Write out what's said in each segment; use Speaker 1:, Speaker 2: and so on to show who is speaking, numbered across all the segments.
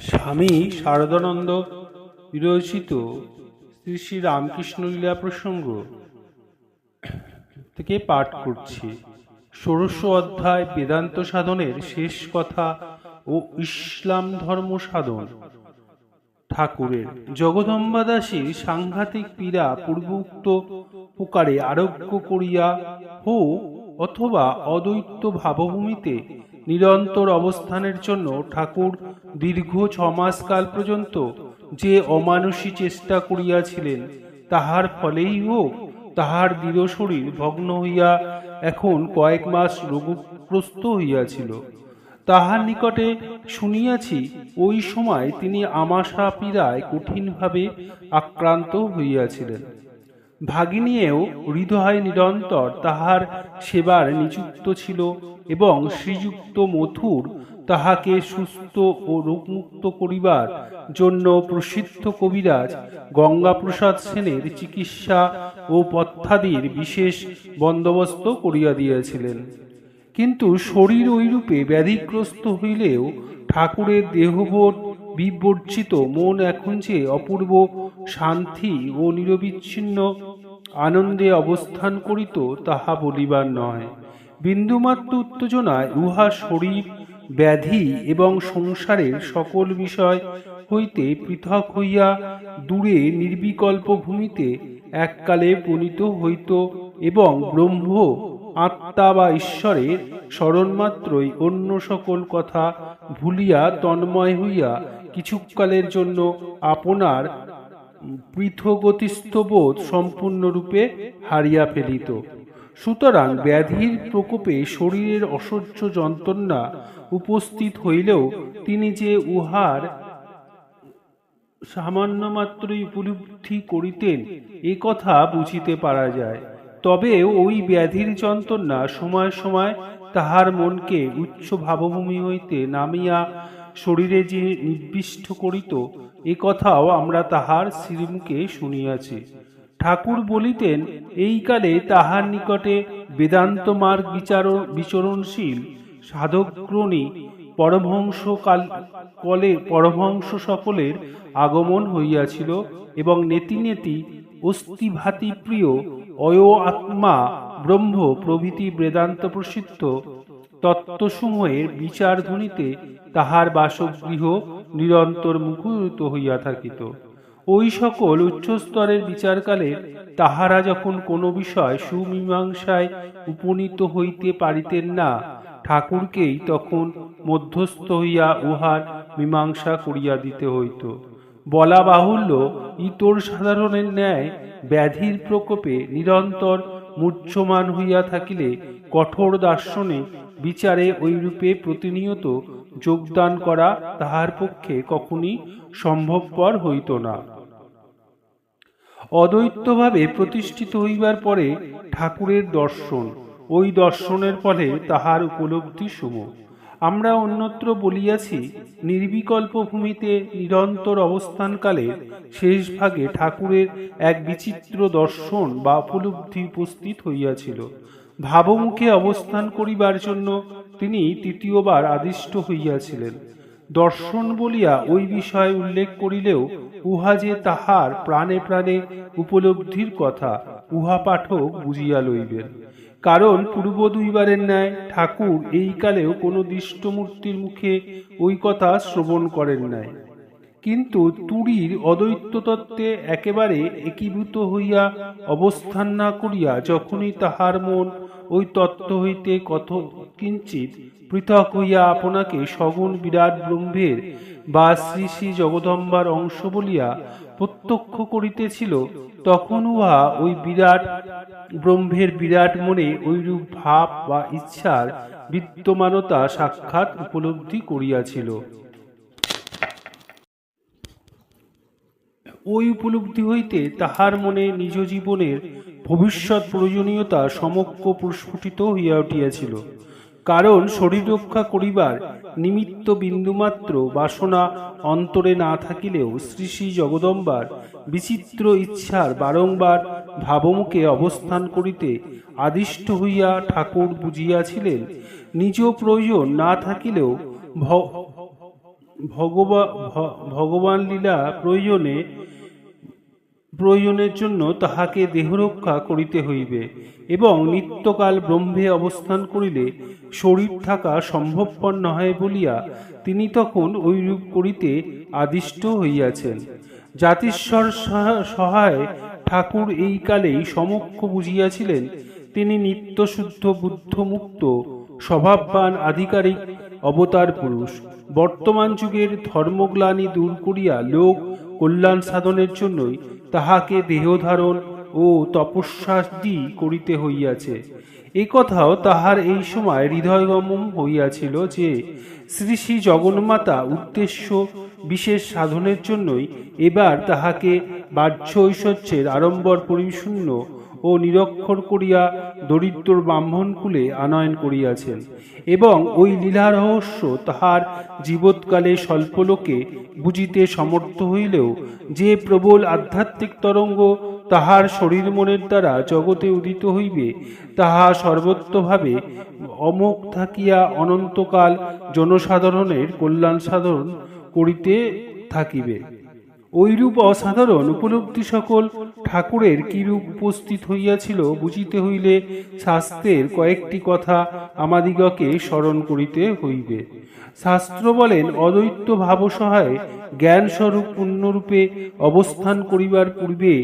Speaker 1: স্বামী শারদানন্দ বিরচিত শ্রী শ্রী রামকৃষ্ণ লীলা প্রসঙ্গ থেকে পাঠ করছি। ষোড়শ অধ্যায় বেদান্ত সাধনের শেষ কথা ও ইসলাম ধর্ম সাধন। ঠাকুরের জগদম্বা দাসীর সাংঘাতিক পীড়া পূর্বোক্ত প্রকারে আরোগ্য করিয়া হো অথবা অদ্বৈত ভাবভূমিতে নিরন্তর অবস্থানের জন্য ঠাকুর দীর্ঘ ছমাস কাল পর্যন্ত যে অমানসী চেষ্টা করিয়াছিলেন, তাহার ফলেই হোক তাহার দৃঢ় শরীর ভগ্ন হইয়া এখন কয়েক মাস রোগগ্রস্ত হইয়াছিল। তাহার নিকটে শুনিয়াছি ওই সময় তিনি আমাশা পীড়ায় কঠিনভাবে আক্রান্ত হইয়াছিলেন। ভাগিনীয়েও হৃদয় নিরন্তর তাহার সেবার নিযুক্ত ছিল এবং শ্রীযুক্ত মথুর তাহাকে সুস্থ ও রোগমুক্ত করিবার জন্য প্রসিদ্ধ কবিরাজ গঙ্গাপ্রসাদ সেনের চিকিৎসা ও পথ্যাদির বিশেষ বন্দোবস্ত করিয়া দিয়েছিলেন। কিন্তু শরীর ঐরূপে ব্যাধিগ্রস্ত হইলেও ঠাকুরের দেহবোধ বিবর্জিত মন এখন যে অপূর্ব শান্তি ও নিরবিচ্ছিন্ন আনন্দে অবস্থান করিত তাহা বলিবার নয়। বিন্দুমাত্র উত্তেজনায় উহা শরীর, ব্যাধি এবং সংসারের সকল বিষয় হইতে পৃথক হইয়া দূরে নির্বিকল্প ভূমিতে এককালে পুনিত হইত এবং ব্রহ্ম, আত্মা বা ঈশ্বরের স্মরণমাত্রই অন্য সকল কথা ভুলিয়া তন্ময় হইয়া কিছুকালের জন্য আপনার পৃথগতিস্থ বোধ সম্পূর্ণরূপে হারিয়া ফেলিত। সুতরাং ব্যাধির প্রকোপে শরীরের অসহ্য যন্ত্রণা উপস্থিত হইলেও তিনি যে উহার সামান্য মাত্রই উপলব্ধি করিতেন, এ কথা বুঝিতে পারা যায়। তবে ওই ব্যাধির যন্ত্রণা সময় সময় তাহার মনকে উচ্চ ভাবভূমি হইতে নামিয়া শরীরে যে নির্বিষ্ট করিত, এ কথাও আমরা তাহার শ্রীমুখে শুনিয়াছি। ঠাকুর বলিতেন, এই কালে তাহার নিকটে বেদান্ত মার্গ বিচার, বিচরণশীল সাধকগ্রণী পরমহংস কাল, কলে পরমহংস সকলের আগমন হইয়াছিল এবং নেতি নেতি প্রিয় অয় আত্মা ব্রহ্ম প্রভৃতি বেদান্ত প্রসিদ্ধ তত্ত্বসমূহের বিচার ধ্বনিতে তাহার বাসগৃহ নিরন্তর মুখরিত হইয়া থাকিত। ওই সকল উচ্চস্তরের বিচারকালে তাহারা যখন কোনো বিষয় সুমীমাংসায় উপনীত হইতে পারিতেন না, ঠাকুরকেই তখন মধ্যস্থ হইয়া উহার মীমাংসা করিয়া দিতে হইত। বলা বাহুল্য, ইতর সাধারণের ন্যায় ব্যাধির প্রকোপে নিরন্তর মূর্ছমান হইয়া থাকিলে কঠোর দার্শনে বিচারে ওইরূপে প্রতিনিয়ত যোগদান করা তাহার পক্ষে কখনই সম্ভবপর হইত না। অদ্বৈতভাবে প্রতিষ্ঠিত হইবার পরে ঠাকুরের দর্শন ওই দর্শনের ফলে তাহার উপলব্ধি শুভ আমরা অন্যত্র বলিয়াছি নির্বিকল্প ভূমিতে নিরন্তর অবস্থানকালে শেষ ভাগে ঠাকুরের এক বিচিত্র দর্শন বা উপলব্ধি উপস্থিত হইয়াছিল। ভাবমুখে অবস্থান করিবার জন্য তিনি তৃতীয়বার আদিষ্ট হইয়াছিলেন। দর্শন বলিয়া ওই বিষয় উল্লেখ করিলেও উহা যে তাহার প্রাণে প্রাণে উপলব্ধির কথা, উহা পাঠক বুঝিয়া লইবেন। কারণ পূর্ব দুইবারের ন্যায় ঠাকুর এই কালেও কোনো দৃষ্টমূর্তির মুখে ওই কথা শ্রবণ করেন নাই। কিন্তু তুরীর অদ্বৈত তত্ত্বে একেবারে একীভূত হইয়া অবস্থান না করিয়া যখনই তাহার মন ওই তত্ত্ব হইতে কত কিঞ্চিত পৃথক হইয়া আপনাকে সগুণ বিরাট ব্রহ্মের বা শ্রী শ্রী জগদম্বার অংশ বলিয়া প্রত্যক্ষ করিতেছিল তখন উহা ওই বিরাট ব্রহ্মের বিরাট মনে ঐরূপ ভাব বা ইচ্ছার বিদ্যমানতা সাক্ষাৎ উপলব্ধি করিয়াছিল। ওই উপলব্ধি হইতে তাহার মনে নিজ জীবনের ভবিষ্যৎ প্রয়োজনীয়তা সমক্ষ প্রস্ফুটিত হইয়া উঠিয়াছিল। কারণ শরীর রক্ষা করিবার নিমিত্ত বিন্দুমাত্র বাসনা অন্তরে না থাকিলেও শ্রী শ্রী জগদম্বার বিচিত্র ইচ্ছার বারংবার ভাবমুখে অবস্থান করিতে আদিষ্ট হইয়া ঠাকুর বুঝিয়াছিলেন, নিজ প্রয়োজন না থাকিলেও ভগবান লীলা প্রয়োজনে প্রয়োজনের জন্য তাহাকে দেহরক্ষা করিতে হইবে এবং নিত্যকাল ব্রহ্মে অবস্থান করিলে শরীর থাকা সম্ভবপর নহে বলিয়া তিনি তখন ঐরূপ করিতে আদিষ্ট হইয়াছেন। জাতিস্বর সহা- সহায় ঠাকুর এই কালেই সমক্ষ বুঝিয়াছিলেন, তিনি নিত্যশুদ্ধ বুদ্ধমুক্ত, স্বভাববান আধিকারিক, অবতার পুরুষ। বর্তমান যুগের ধর্মগ্লানি দূর করিয়া লোক কল্যাণ সাধনের জন্যই তাহাকে দেহধারণ ও তপস্যাদি করিতে হইয়াছে। এ কথাও তাহার এই সময় হৃদয়গম হইয়াছিল যে, শ্রী শ্রী জগন্মাতা উদ্দেশ্য বিশেষ সাধনের জন্যই এবার তাহাকে বাহ্য ঐশ্বর্যের আড়ম্বর পরিশূন্য ও নিরক্ষর করিয়া দরিদ্র ব্রাহ্মণকুলে আনয়ন করিয়াছেন। এবং ওই লীলা রহস্য তাহার জীবৎকালে স্বল্পলোকে বুঝিতে সমর্থ হইলেও যে প্রবল আধ্যাত্মিক তরঙ্গ তাহার শরীর মনের দ্বারা জগতে উদিত হইবে, তাহা সর্বত্রভাবে অমোক থাকিয়া অনন্তকাল জনসাধারণের কল্যাণ সাধন করিতে থাকিবে। ঐরূপ অসাধারণ উপলব্ধি সকল ঠাকুরের কিরূপ উপস্থিত হইয়াছিল বুঝিতে হইলে শাস্ত্রের কয়েকটি কথা আমাদিগকে স্মরণ করিতে হইবে। শাস্ত্র বলেন, অদ্বৈত ভাবসহায় জ্ঞানস্বরূপ পূর্ণরূপে অবস্থান করিবার পূর্বে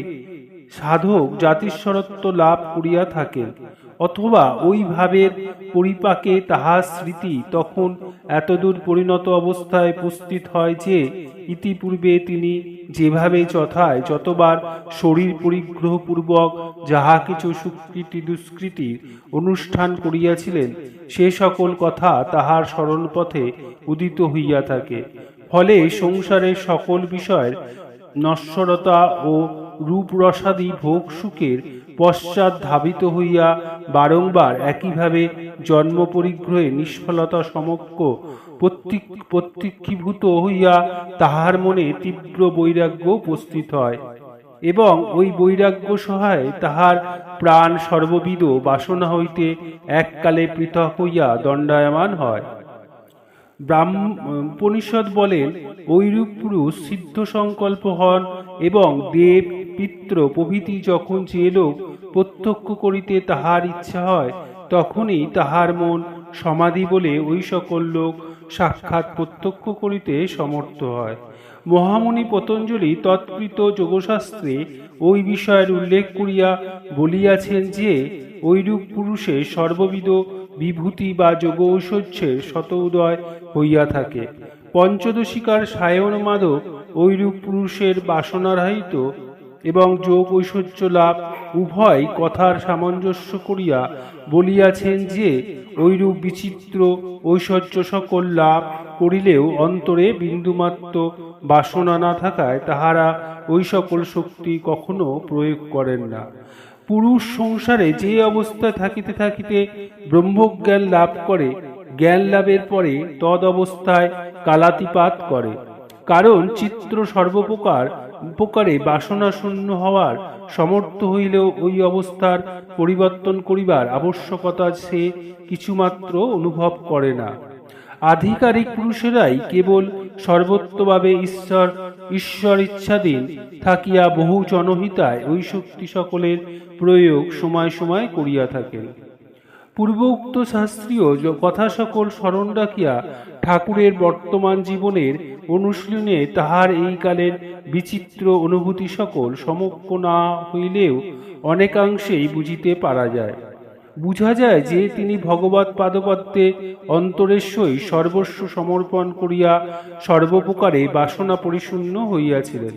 Speaker 1: সাধক জাতিস্বরত্ব লাভ করিয়া থাকেন। অথবা ওই ভাবের পরিপাকে তাহার স্মৃতি তখন এতদূর পরিণত অবস্থায় উপস্থিত হয় যে ইতিপূর্বে তিনি যেভাবে যথায় যতবার শরীর পরিগ্রহপূর্বক যাহা কিছু সুকৃতি দুষ্কৃতির অনুষ্ঠান করিয়াছিলেন, সে সকল কথা তাহার স্মরণপথে উদিত হইয়া থাকে। ফলে সংসারের সকল বিষয়ের নশ্বরতা ও রূপরসাদি ভোগ সুখের পশ্চাৎ ধাবিত হইয়া বারংবার একইভাবে জন্ম পরিগ্রহে নিষ্ফলতা সমক্ষ প্রত্যেক প্রত্যক্ষীভূত হইয়া তাহার মনে তীব্র বৈরাগ্য উপস্থিত হয় এবং ওই বৈরাগ্য সহায় তাহার প্রাণ সর্ববিধ বাসনা হইতে এককালে পৃথক হইয়া দণ্ডায়মান হয়। ব্রাহ্মণিষদ বলেন, ঐরূপ পুরুষ সিদ্ধ সংকল্প হন এবং দেব পিত্র প্রভৃতি যখন যে লোক প্রত্যক্ষ করিতে তাহার ইচ্ছা হয়, তখনই তাহার মন সমাধি বলে ওই সকল লোক সাক্ষাৎ প্রত্যক্ষ করিতে সমর্থ হয়। মহামুনি পতঞ্জলি তৎকৃত যোগশাস্ত্রে ওই বিষয়ের উল্লেখ করিয়া বলিয়াছেন যে, ঐরূপ পুরুষের সর্ববিধ বিভূতি বা যোগ ঐশ্বর্যের শত উদয় হইয়া থাকে। পঞ্চদশিকার সায়ন মাধব ঐরূপ পুরুষের বাসনারহিত এবং যোগ ঐশ্বর্য লাভ উভয় কথার সামঞ্জস্য করিয়া বলিয়াছেন যে, ঐরূপ বিচিত্র ঐশ্বর্য সকল লাভ করিলেও অন্তরে বিন্দুমাত্র বাসনা না থাকায় তাহারা ওই সকল শক্তি কখনো প্রয়োগ করেন না। পুরুষ সংসারে যে অবস্থায় থাকিতে থাকিতে ব্রহ্মজ্ঞান লাভ করে, জ্ঞান লাভের পরে তদ অবস্থায় কালাতিপাত করে। কারণ চিত্র সর্বপ্রকার প্রকারে বাসনা শূন্য হওয়ার সমর্থ হইলেও ওই অবস্থার পরিবর্তন করিবার আবশ্যকতা সে কিছুমাত্র অনুভব করে না। আধিকারিক পুরুষেরাই কেবল সর্বত্রভাবে ঈশ্বর ঈশ্বর ইচ্ছাধীন থাকিয়া বহু জনহিতায় ওই শক্তি সকলের প্রয়োগ সময় সময় করিয়া থাকেন। পূর্বোক্ত শাস্ত্রীয় কথা সকল স্মরণ রাখিয়া ঠাকুরের বর্তমান জীবনের অনুশীলনে তাহার এই কালের বিচিত্র অনুভূতি সকল সমক্ষ না হইলেও অনেকাংশেই বুঝিতে পারা যায়। বুঝা যায় যে তিনি ভগবত পাদপদ্মে অন্তরেশ্বই সর্বস্ব সমর্পণ করিয়া সর্বপ্রকারে বাসনা পরিশূন্য হইয়াছিলেন।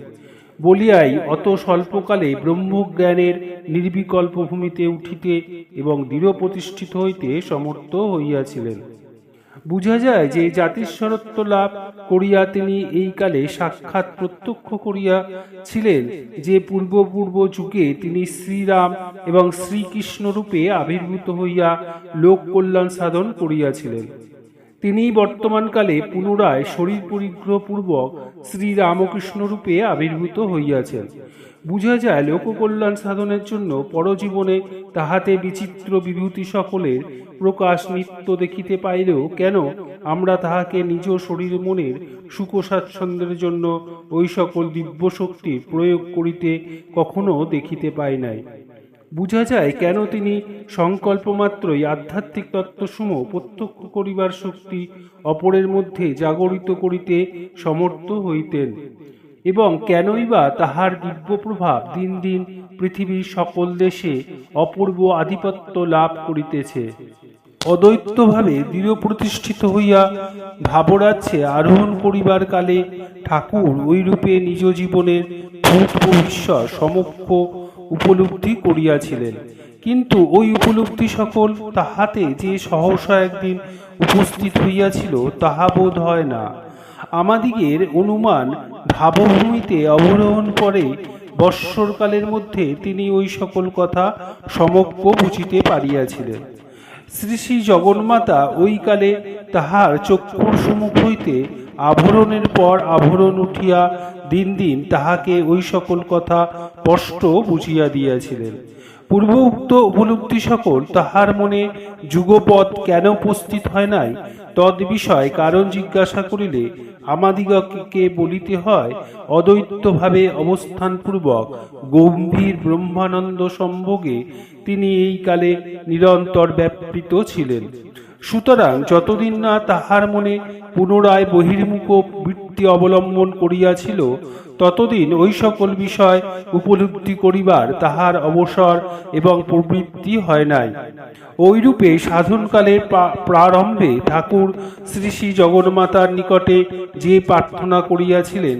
Speaker 1: বলিয়াই অত স্বল্পকালে ব্রহ্মজ্ঞানের নির্বিকল্প ভূমিতে উঠিতে এবং দৃঢ় প্রতিষ্ঠিত হইতে সমর্থ হইয়াছিলেন। বুঝা যায় যে জাতিস্বরত্ব লাভ করিয়া তিনি এই কালে সাক্ষাৎ প্রত্যক্ষ করিয়া ছিলেন যে পূর্ব পূর্ব যুগে তিনি শ্রীরাম এবং শ্রীকৃষ্ণ রূপে আবির্ভূত হইয়া লোক কল্যাণ সাধন করিয়াছিলেন। তিনিই বর্তমানকালে পুনরায় শরীর পরিগ্রহপূর্বক শ্রী রামকৃষ্ণ রূপে আবির্ভূত হইয়াছেন। বুঝা যায় লোককল্যাণ সাধনের জন্য পরজীবনে তাহাতে বিচিত্র বিভূতি সকলের প্রকাশ নিত্য দেখিতে পাইলেও কেন আমরা তাহাকে নিজ শরীর মনের সুখ স্বাচ্ছন্দ্যের জন্য ওই সকল দিব্য শক্তি প্রয়োগ করিতে কখনো দেখিতে পাই নাই। বুঝা যায় কেন তিনি সংকল্প মাত্রই আধ্যাত্মিক তত্ত্বসমূহ প্রত্যক্ষ করিবার শক্তি অপরের মধ্যে জাগরিত করিতে সমর্থ হইতেন। এবং কেনই বা তাহার দিব্য প্রভাব দিন দিন পৃথিবীর সকল দেশে অপূর্ব আধিপত্য লাভ করিতেছে। অদ্বৈতভাবে দৃঢ় প্রতিষ্ঠিত হইয়া ভাবরাজ্যে আরোহণ করিবার কালে ঠাকুর ওইরূপে নিজ জীবনের ভূত ভবিষ্যৎ সমক্ষ উপলব্ধি করিয়াছিলেন। কিন্তু ওই উপলব্ধি সকল তাহাতে যে সহসা একদিন উপস্থিত হইয়াছিল, তাহা বোধ হয় না। আমাদিগের অনুমান ভাবভূমিতে অবরোহণ করে বৎসরকালের মধ্যে তিনি ওই সকল কথা সমক্ষ বুঝিতে পারিয়াছিলেন। শ্রী শ্রী জগন্মাতা ওই কালে তাহার চক্ষুর সম্মুখ হইতে আভরণের পর আভরণ উঠিয়া দিন দিন তাহাকে ওই সকল কথা স্পষ্ট বুঝিয়া দিয়াছিলেন। পূর্ব উক্ত উপলব্ধি সকল তাহার মনে যুগপৎ কেন উপস্থিত হয় নাই তদ বিষয় কারণ জিজ্ঞাসা করিলে আমাদিগকে বলিতে হয়? অদ্বৈতভাবে অবস্থানপূর্বক গম্ভীর ব্রহ্মানন্দ সম্ভোগে তিনি এই কালে নিরন্তর ব্যাপৃত ছিলেন। সুতরাং যতদিন না তাহার মনে পুনরায় বহির্মুখ বৃত্তি অবলম্বন করিয়াছিল, ততদিন ওই সকল বিষয় উপলব্ধি করিবার তাহার অবসর এবং প্রবৃত্তি হয় নাই। ওইরূপে সাধনকালের প্রারম্ভে ঠাকুর শ্রী শ্রী জগন্মাতার নিকটে যে প্রার্থনা করিয়াছিলেন,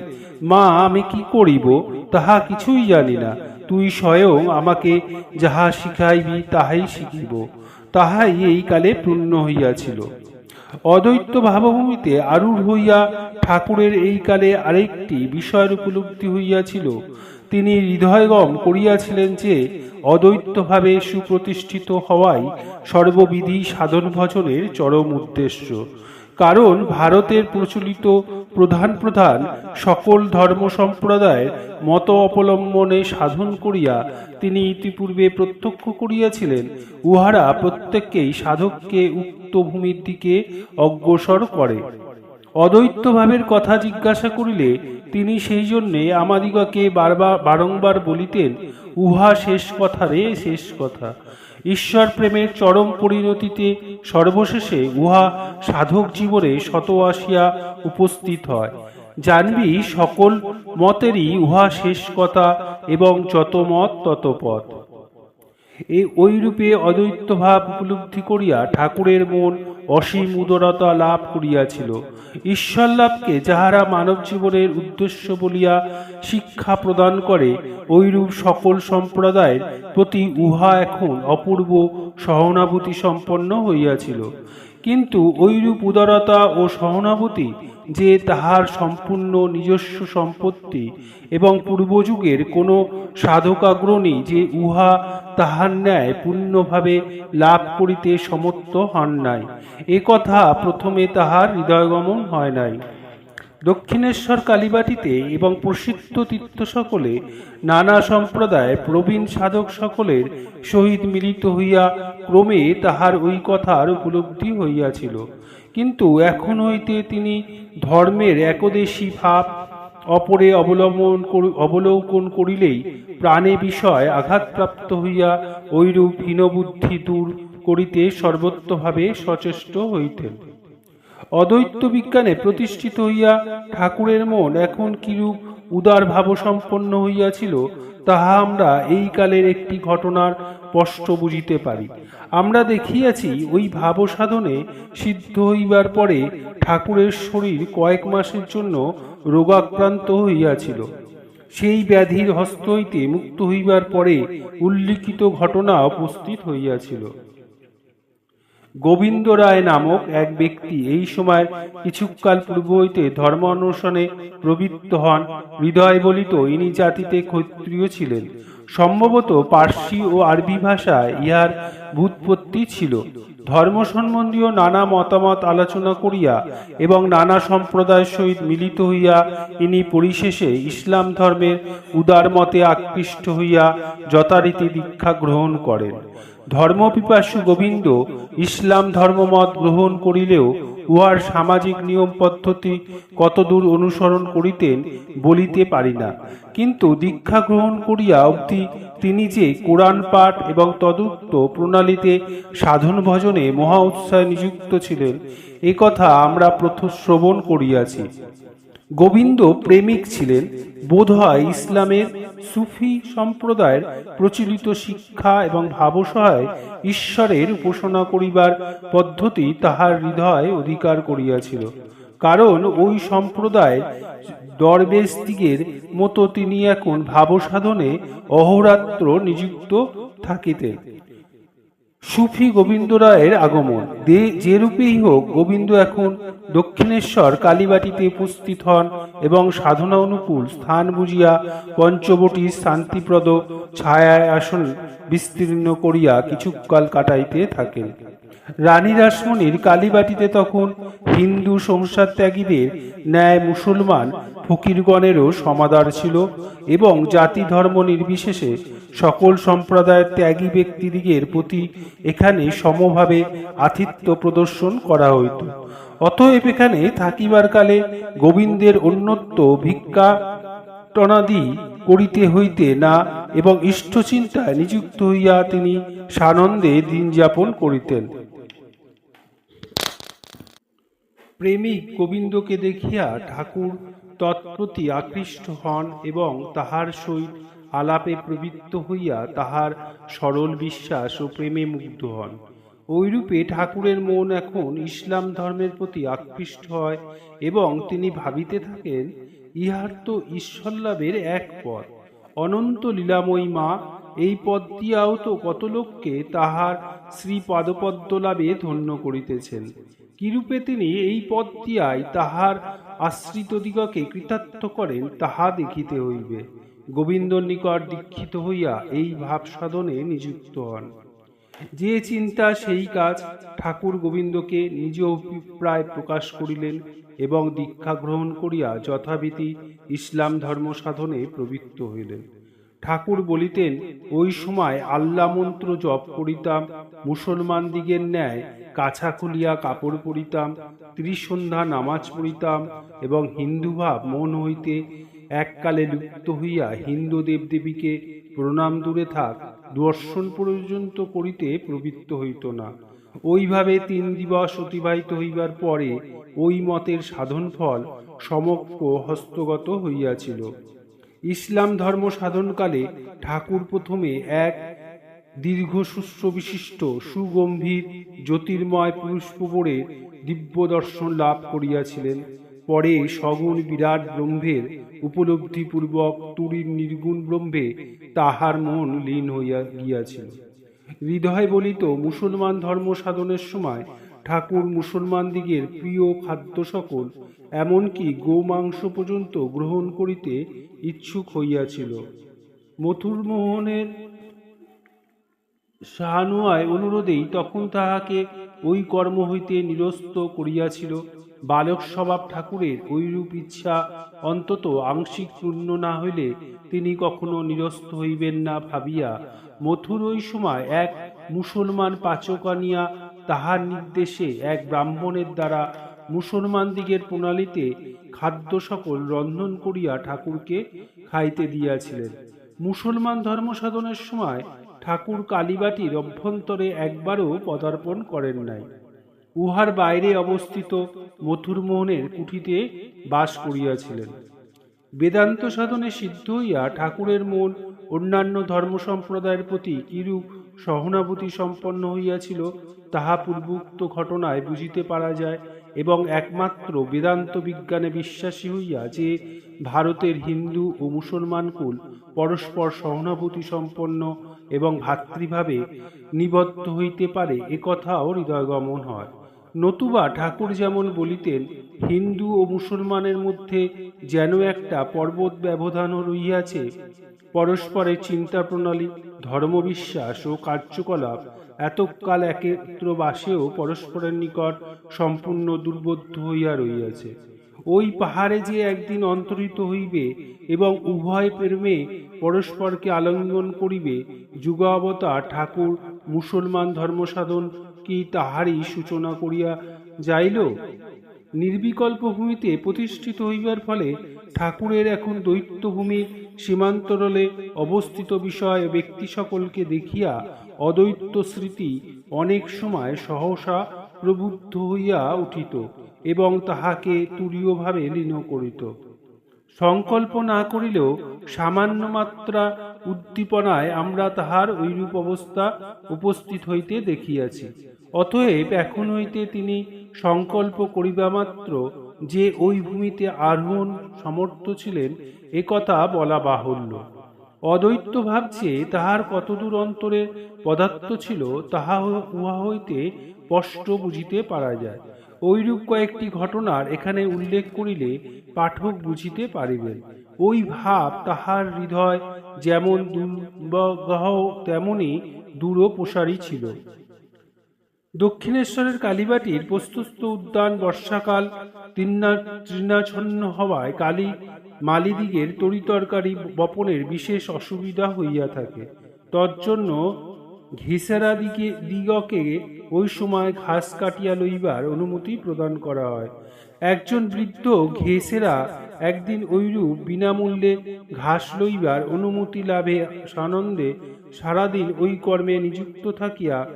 Speaker 1: মা, আমি কি করিব? তাহা কিছুই জানি না। তুই স্বয়ং আমাকে যাহা শিখাইবি, তাহাই শিখিব। তাহাই এই কালে পূর্ণ হইয়াছিল। অদ্বৈত ভাবভূমিতে আরূঢ় হইয়া ঠাকুরের এই কালে আরেকটি বিষয়ের উপলব্ধি হইয়াছিল। তিনি হৃদয়গম করিয়াছিলেন যে, অদ্বৈতভাবে সুপ্রতিষ্ঠিত হওয়াই সর্ববিধি সাধন ভজনের চরম উদ্দেশ্য। কারণ ভারতের প্রচলিত প্রধান প্রধান সকল ধর্ম সম্প্রদায়ের মত অবলম্বনে সাধন করিয়া তিনি ইতিপূর্বে প্রত্যক্ষ করিয়াছিলেন, উহারা প্রত্যেককেই সাধককে উক্ত ভূমির দিকে অগ্রসর করে। অদ্বৈতভাবের কথা জিজ্ঞাসা করিলে তিনি সেই জন্যে আমাদিগকে বারবার, বারংবার বলিতেন, উহা শেষ কথা রে শেষ কথা। ঈশ্বর প্রেমের চরম পরিণতিতে সর্বশেষে উহা সাধক জীবনে শত আসিয়া উপস্থিত হয়। জানবি সকল মতেরই উহা শেষ কথা এবং যত মত তত পথ। এই ওইরূপে অদ্বৈত ভাব উপলব্ধি করিয়া ঠাকুরের মন অসীম উদরতা লাভ করিয়াছিল। ঈশ্বর লাভকে যাহারা মানব জীবনের উদ্দেশ্য বলিয়া শিক্ষা প্রদান করে, ঐরূপ সকল সম্প্রদায়ের প্রতি উহা এখন অপূর্ব সহানুভূতি সম্পন্ন হইয়াছিল। কিন্তু ঐরূপ উদারতা ও সহানুভূতি যে তাহার সম্পূর্ণ নিজস্ব সম্পত্তি এবং পূর্বযুগের কোনো সাধকাগ্রণী যে উহা তাহার ন্যায় পূর্ণভাবে লাভ করিতে সমর্থ হন নাই। এ কথা প্রথমে তাহার হৃদয়গমন হয় নাই। দক্ষিণেশ্বর কালীবাটিতে এবং প্রসিদ্ধ তীর্থ সকলে নানা সম্প্রদায় প্রবীণ সাধক সকলের সহিত মিলিত হইয়া ক্রমে তাহার ওই কথার উপলব্ধি হইয়াছিল। কিন্তু এখন হইতে তিনি ধর্মের একদেশী ভাব অপরে অবলম্বন অবলোকন করিলেই প্রাণে বিষয় আঘাতপ্রাপ্ত হইয়া ঐরূপ হীনবুদ্ধি দূর করিতে সর্বত্রভাবে সচেষ্ট হইতেন। অদ্বৈত বিজ্ঞানে প্রতিষ্ঠিত হইয়া ঠাকুরের মন এখন কিরূপ উদার ভাবসম্পন্ন হইয়াছিল, তাহা আমরা এই কালের একটি ঘটনার স্পষ্ট বুঝিতে পারি। আমরা দেখিয়াছি ওই ভাব সাধনে সিদ্ধ হইবার পরে ঠাকুরের শরীর কয়েক মাসের জন্য রোগাক্রান্ত হইয়াছিল। সেই ব্যাধির হস্ত হইতে মুক্ত হইবার পরে উল্লিখিত ঘটনা উপস্থিত হইয়াছিল। গোবিন্দ রায় নামক এক ব্যক্তি এই সময় কিছুকাল পূর্ব হইতে ধর্ম অনুসরণে প্রবৃত্ত হন। হৃদয় বলিত ইনি জাতিতে ক্ষত্রিয় ছিলেন। সম্ভবত পার্সি ও আরবি ভাষায় ইহার ভূতপত্তি ছিল। ধর্ম সম্বন্ধীয় নানা মতামত আলোচনা করিয়া এবং নানা সম্প্রদায়ের সহিত মিলিত হইয়া ইনি পরিশেষে ইসলাম ধর্মের উদার মতে আকৃষ্ট হইয়া যথারীতি দীক্ষা গ্রহণ করেন। ধর্মপিপাসু গোবিন্দ ইসলাম ধর্মমত গ্রহণ করিলেও উহার সামাজিক নিয়ম পদ্ধতি কতদূর অনুসরণ করিতেন বলিতে পারি না। কিন্তু দীক্ষা গ্রহণ করিয়া অবধি তিনি যে কোরআন পাঠ এবং তদুক্ত প্রণালীতে সাধন ভজনে মহা উৎসাহে নিযুক্ত ছিলেন, এ কথা আমরা প্রথম শ্রবণ করিয়াছি। গোবিন্দ প্রেমিক ছিলেন। বোধহয় ইসলামের সুফি সম্প্রদায়ের প্রচলিত শিক্ষা এবং ভাবসহায় ঈশ্বরের উপাসনা করিবার পদ্ধতি তাহার হৃদয় অধিকার করিয়াছিল। কারণ ওই সম্প্রদায় দরবেশদিগের মতো তিনি এখন ভাবসাধনে অহরাত্র নিযুক্ত থাকিতেন। সুফি গোবিন্দ রায়ের আগমন। যে রূপেই হোক, গোবিন্দ এখন দক্ষিণেশ্বর কালীবাটিতে উপস্থিত হন এবং সাধনা অনুকূল স্থান বুঝিয়া পঞ্চবটী শান্তিপ্রদ ছায়ায় আসন বিস্তীর্ণ করিয়া কিছুকাল কাটাইতে থাকেন। রানী রাসমণির কালীবাটিতে তখন হিন্দু সংসার ত্যাগীদের ন্যায় মুসলমান ফকিরগণেরও সমাদার ছিল এবং জাতি ধর্ম নির্বিশেষে সকল সম্প্রদায়ের ত্যাগী ব্যক্তিদিগের প্রতি এখানে সমভাবে আতিথ্য প্রদর্শন করা হইত। অতএব এখানে থাকিবার কালে গোবিন্দের অন্যত্ব ভিক্ষা টনাদি করিতে হইতে না এবং ইষ্টচিন্তায় নিযুক্ত হইয়া তিনি সানন্দে দিন যাপন করিতেন। প্রেমিক গোবিন্দকে দেখিয়া ঠাকুর তৎপ্রতি আকৃষ্ট হন এবং তাহার সহিত আলাপে প্রবৃত্ত হইয়া তাহার সরল বিশ্বাস ও প্রেমে মুগ্ধ হন। ওইরূপে ঠাকুরের মন এখন ইসলাম ধর্মের প্রতি আকৃষ্ট হয় এবং তিনি ভাবিতে থাকেন, ইহার তো ঈশ্বর লাভের এক পথ। অনন্ত লীলাময়ী মা, এই পদ দিয়াও তো কত লোককে তাহার শ্রী পাদপদ্ম লাভে ধন্য করিতেছেন। কিরূপে তিনি এই পদ দিয়াই তাহার আশ্রিতদিগকে কৃতার্থ করেন, তাহা দেখিতে হইবে। গোবিন্দর নিকট দীক্ষিত হইয়া এই ভাব সাধনে নিযুক্ত হন। যে চিন্তা সেই কাজ ঠাকুর গোবিন্দকে নিজ অভিপ্রায় প্রকাশ করিলেন এবং দীক্ষা গ্রহণ করিয়া যথাবিধি ইসলাম ধর্ম সাধনে প্রবৃত্ত হইলেন। ঠাকুর বলিতেন, ওই সময় আল্লাহ মন্ত্র জপ করিতাম, মুসলমান দিগের ন্যায় কাছা খুলিয়া কাপড় পরিতাম, ত্রিসন্ধ্যা নামাজ পড়িতাম এবং হিন্দু ভাব মন হইতে এককালে লুপ্ত হইয়া হিন্দু দেবদেবীকে প্রণাম দূরে থাক, দর্শন পর্যন্ত করিতে প্রবৃত্ত হইত না। ওইভাবে তিন দিবস অতিবাহিত হইবার পরে ওই মতের সাধন ফল সমগ্র হস্তগত হইয়াছিল। ইসলাম ধর্ম সাধনকালে ঠাকুর প্রথমে এক দীর্ঘ শুশ্র বিশিষ্ট, সুগম্ভীর, জ্যোতির্ময় পুষ্পবরে দিব্য দর্শন লাভ করিয়াছিলেন। পরে সগুণ বিরাট ব্রহ্মের উপলব্ধিপূর্বক তুরীর নির্গুণ ব্রহ্মে তাহার মন লীন হইয়া গিয়াছিল। হৃদয় বলিত মুসলমান ধর্ম সাধনের সময় ঠাকুর মুসলমান দিগের প্রিয় খাদ্য সকল, এমনকি গোমাংস পর্যন্ত গ্রহণ করিতে ইচ্ছুক হইয়াছিল। মথুর সাহানুয়ায় অনুরোধেই তখন তাহাকে ওই কর্ম হইতে নিরস্ত করিয়াছিল। বালক স্বভাব ঠাকুরের ওইরূপ ইচ্ছা অন্তত আংশিক পূর্ণ না হইলে তিনি কখনো নিরস্ত হইবেন না ভাবিয়া মথুর ওই সময় এক মুসলমান পাচক আনিয়া তাহার নির্দেশে এক ব্রাহ্মণের দ্বারা মুসলমান দিগের প্রণালীতে খাদ্য সকল রন্ধন করিয়া ঠাকুরকে খাইতে দিয়াছিলেন। মুসলমান ধর্ম সাধনের সময় ঠাকুর কালীবাটির অভ্যন্তরে একবারও পদার্পণ করেন নাই। উহার বাইরে অবস্থিত মথুরমোহনের কুঠিতে বাস করিয়াছিলেন। বেদান্ত সাধনে সিদ্ধ হইয়া ঠাকুরের মন অন্যান্য ধর্ম সম্প্রদায়ের প্রতি কিরূপ সহানুভূতি সম্পন্ন হইয়াছিল, তাহা পূর্বোক্ত ঘটনায় বুঝিতে পারা যায় এবং একমাত্র বেদান্ত বিজ্ঞানে বিশ্বাসী হইয়া যে ভারতের হিন্দু ও মুসলমান কুল পরস্পর সহানুভূতি সম্পন্ন এবং ভাতৃভাবে নিবদ্ধ হইতে পারে একথাও হৃদয়গমন হয়। নতুবা ঠাকুর যেমন বলিতেন, হিন্দু ও মুসলমানের মধ্যে যেন একটা পর্বত ব্যবধান রইয়াছে পরস্পরের চিন্তা প্রণালী ধর্মবিশ্বাস ও কার্যকলাপ এতকাল একত্র বাসেও পরস্পরের নিকট সম্পূর্ণ দুর্বোধ্য হইয়া রইয়াছে ওই পাহাড়ে যে একদিন অন্তরিত হইবে এবং উভয় প্রেমে পরস্পরকে আলিঙ্গন করিবে যুগাবতার ঠাকুর, মুসলমান ধর্মসাধন কি তাহারই সূচনা করিয়া যাইল? নির্বিকল্প ভূমিতে প্রতিষ্ঠিত হইবার ফলে ঠাকুরের এখন দৈত্যভূমির সীমান্তরলে অবস্থিত বিষয় ব্যক্তি সকলকে দেখিয়া অদ্বৈত স্মৃতি অনেক সময় সহসা প্রবুদ্ধ হইয়া উঠিত। এবং তাহাকে তুরীয়ভাবে লীন করিত। সংকল্প না করিলেও সামান্য মাত্রা উদ্দীপনায় আমরা তাহার ঐরূপ অবস্থা উপস্থিত হইতে দেখিয়াছি। অতএব এখন হইতে তিনি সংকল্প করিবা মাত্র যে ওই ভূমিতে আরোহণ সমর্থ ছিলেন একথা বলা বাহুল্য। অদ্বৈত ভাবছে তাহার কতদূর অন্তরের পদার্থ ছিল, তাহা উহা হইতে স্পষ্ট বুঝিতে পারা যায়। ঐরূপ কয়েকটি ঘটনার এখানে উল্লেখ করিলে পাঠক বুঝিতে পারিবেন। ওই ভাব তাহার হৃদয় যেমন দুর্বগাহ, তেমনি দূর প্রসারী ছিল। দক্ষিণেশ্বরের কালীবাটির প্রস্তুত উদ্যান বর্ষাকাল তৃণা তৃণাচ্ছন্ন হওয়ায় কালী মালিদিগের তরিতরকারি বপনের বিশেষ অসুবিধা হইয়া থাকে। তজ্জন্য ঘেসেরা দিকে দিগকে ওই সময় ঘাস কাটিয়া লইবার অনুমতি প্রদান করা হয়। একজন বৃদ্ধ ঘেসেরা একদিন ঐরূপ বিনামূল্যে ঘাস লইবার অনুমতি লাভে সানন্দে সারাদিন ওই কর্মে নিযুক্ত থাকিয়া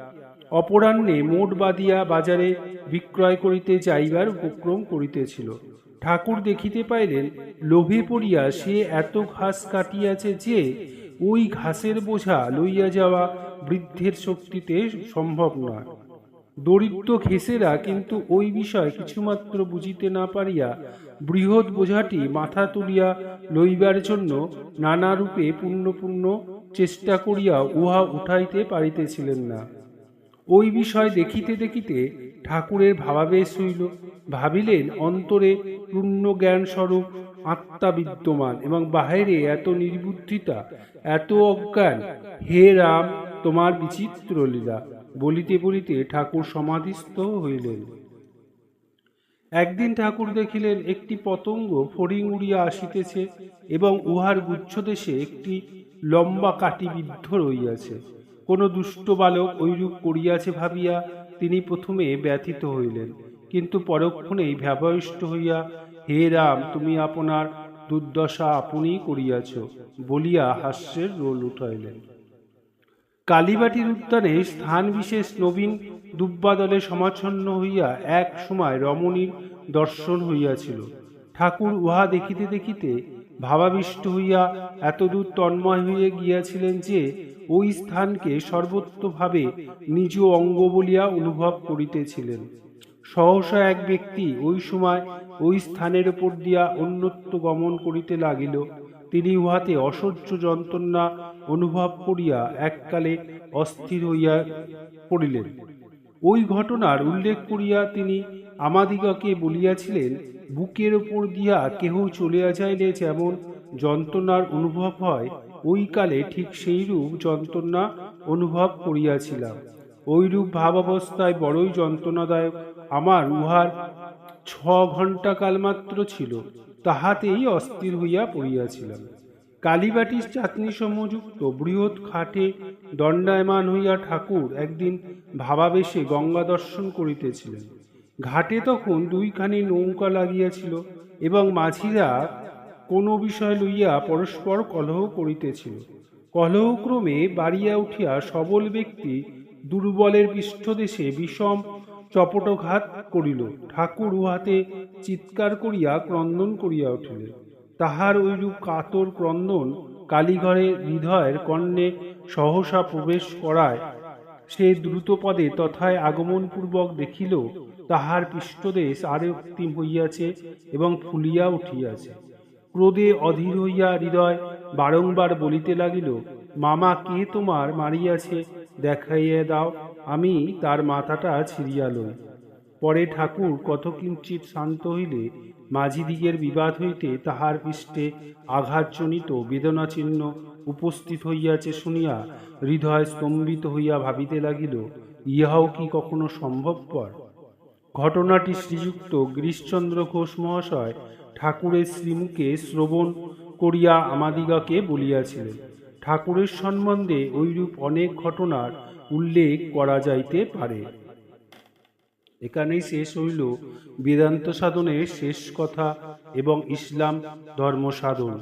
Speaker 1: অপরাহ্নে মোট বাঁধিয়া বাজারে বিক্রয় করিতে যাইবার উপক্রম করিতেছিল। ঠাকুর দেখিতে পাইলেন, লোভে পড়িয়া সে এত ঘাস কাটিয়াছে যে, ওই ঘাসের বোঝা লইয়া যাওয়া বৃদ্ধের শক্তিতে সম্ভব নয়। দরিদ্র ঘেসেরা কিন্তু ওই বিষয় কিছুমাত্র বুঝিতে না পারিয়া বৃহৎ বোঝাটি মাথা তুলিয়া লইবার জন্য নানা রূপে পূর্ণ পূর্ণ চেষ্টা করিয়া উহা উঠাইতে পারিতেছিলেন না। ওই বিষয় দেখিতে দেখিতে ঠাকুরের ভাবাবেশ হইল, ভাবিলেন অন্তরে পূর্ণ জ্ঞান স্বরূপ আত্মা বিদ্যমান এবং বাহিরে এত নির্বুদ্ধিতা, এত অজ্ঞান, হে রাম তোমার বিচিত্র লীলা, বলিতে বলিতে ঠাকুর সমাধিস্থ হইলেন। একদিন ঠাকুর দেখিলেন একটি পতঙ্গ ফড়িং উড়িয়া আসিতেছে এবং উহার গুচ্ছদেশে একটি লম্বা কাটি বিদ্ধ রইয়াছে। কোনো দুষ্ট বালক ঐরূপ করিয়াছে ভাবিয়া তিনি প্রথমে ব্যথিত হইলেন, কিন্তু পরক্ষণেই ব্যবহিষ্ট হইয়া, হে রাম, তুমি আপনার দুর্দশা আপনিই করিয়াছ। বলিয়া হাস্যের রোল উঠাইলেন। কালীবাটির উদ্যানে স্থান বিশেষ নবীন দুব্বাদলে সমাচ্ছন্ন হইয়া এক সময় রমণীর দর্শন হইয়াছিল। ঠাকুর উহা দেখিতে দেখিতে ভাবাবিষ্ট হইয়া এতদূর তন্ময় হইয়া গিয়াছিলেন যে, ওই স্থানকে সর্বত্রভাবে নিজ অঙ্গ বলিয়া অনুভব করিতেছিলেন। সহসা এক ব্যক্তি ওই সময় ওই স্থানের উপর দিয়া অন্যত্র গমন করিতে লাগিল। তিনি উহাতে অসহ্য যন্ত্রণা অনুভব করিয়া এককালে অস্থির হইয়া পড়িলেন। ওই ঘটনার উল্লেখ করিয়া তিনি আমাদিগকে বলিয়াছিলেন, বুকের ওপর দিয়া কেহ চলিয়া যাইলে যেমন যন্ত্রণার অনুভব হয়, ওই কালে ঠিক সেইরূপ যন্ত্রণা অনুভব করিয়াছিলাম। ওইরূপ ভাবাবস্থায় বড়ই যন্ত্রণাদায়ক আমার উহার ছ ঘণ্টা কাল মাত্র ছিল। তাহাতেই অস্থির হইয়া পড়িয়াছিলাম। কালীবাটির চাটনি সমযুক্ত বৃহৎ খাটে দণ্ডায়মান হইয়া ঠাকুর একদিন ভাবাবেশে গঙ্গা দর্শন করিতেছিলেন। ঘাটে তখন দুইখানি নৌকা লাগিয়াছিল এবং মাঝিরা কোনো বিষয় লইয়া পরস্পর কলহ করিতেছিল। কলহক্রমে বাড়িয়া উঠিয়া সবল ব্যক্তি দুর্বলের পৃষ্ঠদেশে বিষম চপটঘাত করিল। ঠাকুর উহাতে চিৎকার করিয়া ক্রন্দন করিয়া উঠিলেন। তাহার ঐরূপ কাতর ক্রন্দন কালীঘরে হৃদয়ের কর্ণে সহসা প্রবেশ করায়। সে দ্রুতপদে তথায় আগমনপূর্বক দেখিল, তাহার পৃষ্ঠদেশ আরে অক্তিম হইয়াছে এবং ফুলিয়া উঠিয়াছে। ক্রোধে অধীর হইয়া হৃদয় বারংবার বলিতে লাগিল, মামা, কে তোমার মারিয়াছে? দেখাইয়া দাও। আমি তার মাথাটা ছিঁড়িয়া লই। পরে ঠাকুর কত কিঞ্চিত শান্ত হইলে মাঝিদিগের বিবাদ হইতে তাহার পৃষ্ঠে আঘাতজনিত বেদনাচিহ্ন উপস্থিত হইয়াছে শুনিয়া হৃদয় স্তম্ভিত হইয়া ভাবিতে লাগিল, ইহাও কি কখনো সম্ভবপর? ঘটনাটি শ্রীযুক্ত গিরিশচন্দ্র ঘোষ মহাশয় ঠাকুরের শ্রীমুখে শ্রবণ করিয়া আমাদিগাকে বলিয়াছিলেন। ঠাকুরের সম্বন্ধে ঐরূপ অনেক ঘটনার উল্লেখ করা যাইতে পারে। এখানেই শেষ হইল বেদান্ত সাধনের শেষ কথা এবং ইসলাম ধর্ম সাধন